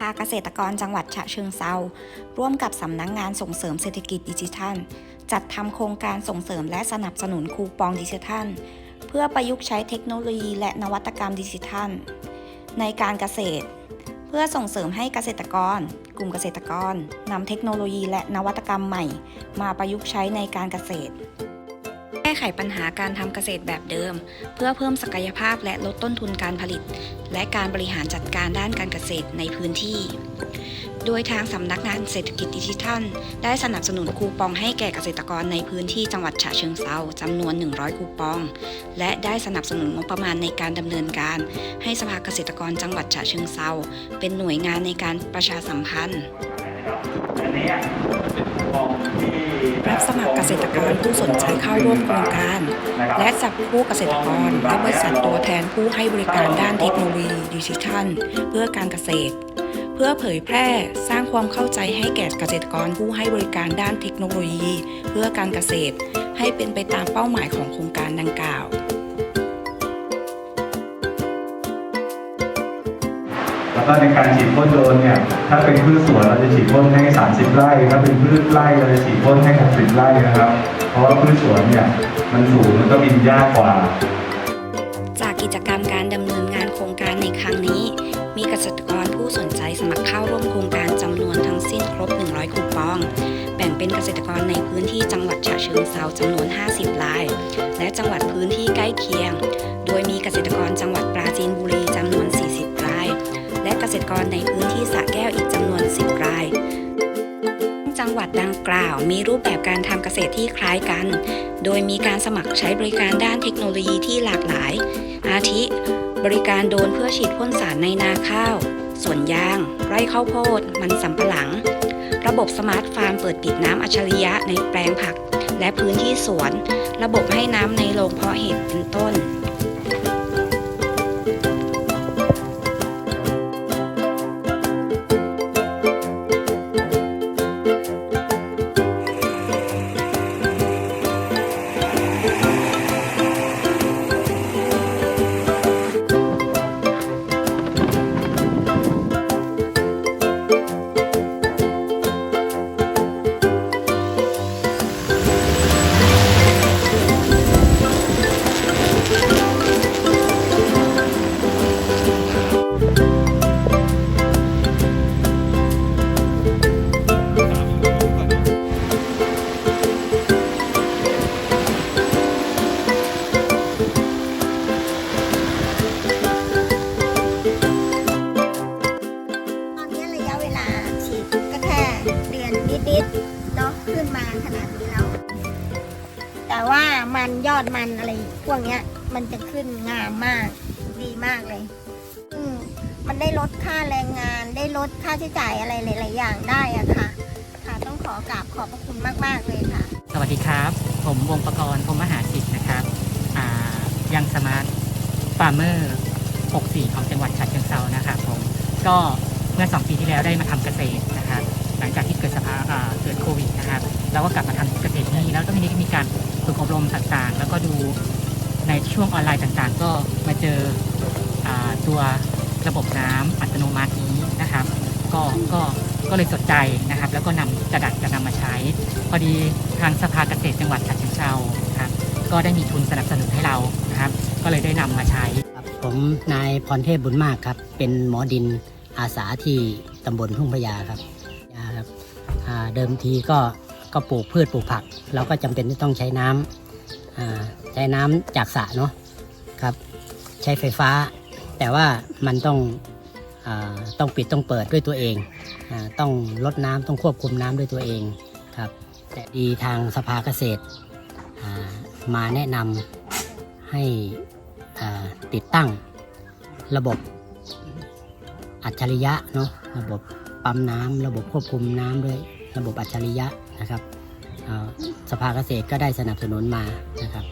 ภาคเกษตรกรจังหวัดฉะเชิงเซาร่วมกับสำนักงงานส่งเสริมเศรษฐกิจดิจิทัล จัดทำโครงการส่งเสริมและสนับสนุนคูปองดิจิทัล เพื่อประยุกต์ใช้เทคโนโลยีและนวัตกรรมดิจิทัล ในการเกษตร เพื่อส่งเสริมให้เกษตรกร กลุ่มเกษตรกรนำเทคโนโลยีและนวัตกรรมใหม่ มาประยุกต์ใช้ในการเกษตร ก้ไขปัญหาการทำเกษตรแบบเดิม เพื่อเพิ่มศักยภาพและลดต้นทุนการผลิต และการบริหารจัดการด้านการเกษตรในพื้นที่ โดยทางสำนักงานเศรษฐกิจดิจิทัล ได้สนับสนุนคูปองให้แก่เกษตรกรในพื้นที่จังหวัดฉะเชิงเซาจำนวน 100 คูปอง และได้สนับสนุนงบประมาณในการดำเนินการ ให้สภาเกษตรกรจังหวัดฉะเชิงเซาเป็นหน่วยงานในการประชาสัมพันธ์ อันนี้เป็นคูปองที่ สมัครเกษตรกรผู้สนใจเข้าร่วมโครงการ และจับคู่เกษตรกรและบริษัทตัวแทนผู้ให้บริการด้านเทคโนโลยีดิจิทัล เพื่อการเกษตร เพื่อเผยแพร่สร้างความเข้าใจให้แก่เกษตรกรผู้ให้บริการด้านเทคโนโลยี เพื่อการเกษตร ให้เป็นไปตามเป้าหมายของโครงการดังกล่าว แล้วก็ในการฉีดพ่นโดนเนี่ย ถ้าเป็นพืชสวนเราจะฉีดพ่นให้ 30 ไร่ ถ้าเป็นพืชไร่เราจะฉีดพ่นให้ 60 ไร่นะครับ เพราะว่าพืชสวนเนี่ยมันสูงมันก็บินยากกว่า จากกิจกรรมการดำเนินงานโครงการในครั้งนี้ มีเกษตรกรผู้สนใจสมัครเข้าร่วมโครงการจำนวนทั้งสิ้นครบ 100คูปอง แบ่งเป็นเกษตรกรในพื้นที่จังหวัดฉะเชิงเซาจำนวน 50ราย และจังหวัดพื้นที่ใกล้เคียง ดังกล่าว มีรูปแบบการทำเกษตรที่คล้ายกัน โดยมีการสมัครใช้บริการด้านเทคโนโลยีที่หลากหลาย อาทิ บริการโดนเพื่อฉีดพ่นสารในนาข้าว สวนยาง ไร่ข้าวโพด มันสำปะหลัง ระบบสมาร์ทฟาร์มเปิดปิดน้ำอัจฉริยะในแปลงผัก และพื้นที่สวน ระบบให้น้ำในโรงเพาะเห็ดเป็นต้น นานขนาดนี้แล้ว แต่ว่ามันยอดมันอะไรพวกเนี้ย มันจะขึ้นงามมากดีมากเลย อืมมันได้ลดค่าแรงงาน ได้ลดค่าใช้จ่ายอะไรหลาย ๆ อย่างได้อะค่ะ ค่ะต้องขอกราบขอบพระคุณมาก ๆ เลยค่ะ สวัสดีครับ ผมวงประกรณ์พรหมมหาจิตนะครับ อ่า ยังสมาร์ทฟาร์มเมอร์ 64 ของจังหวัดฉะเชิงเซานะครับผม ก็เมื่อ 2 ปีที่แล้วได้มาทำเกษตรนะครับ หลังจากที่ ดสภาเกิดโควิดนะครับเราก็กลับมาทำเกษตรที่นี่แล้วก็มีมีการฝึกอบรมต่างๆ แล้วก็ดูในช่วงออนไลน์ต่างๆ ก็มาเจออตัวระบบน้ำอัตโนมัตินี้นะครับ ก็ก็ก็เลยสนใจนะครับ แล้วก็นำจะดัดจะนำมาใช้ พอดีทางสภาเกษตรจังหวัดฉะเชิงเทราครับก็ได้มีทุนสนับสนุนให้เรานะครับ ก็เลยได้นำมาใช้ครับผมนายพรเทพบุญมากครับ เป็นหมอดินอาสาที่ตำบลทุ่งพญาครับยาครับ เดิมทีก็ก็ปลูกพืชปลูกผัก เราก็จำเป็นที่ต้องใช้น้ำอ่าใช้น้ำจากสระเนาะครับใช้ไฟฟ้า แต่ว่ามันต้องอต้องปิดต้องเปิดด้วยตัวเองอต้องลดน้ำต้องควบคุมน้ำด้วยตัวเองครับแต่ดีทางสภาเกษตรมาแนะนำให้ติดตั้งระบบอัจฉริยะเนาะระบบปั๊มน้ำระบบควบคุมน้ำด้วย ระบบอัจฉริยะนะครับสภาเกษตรก็ได้สนับสนุนมานะครับ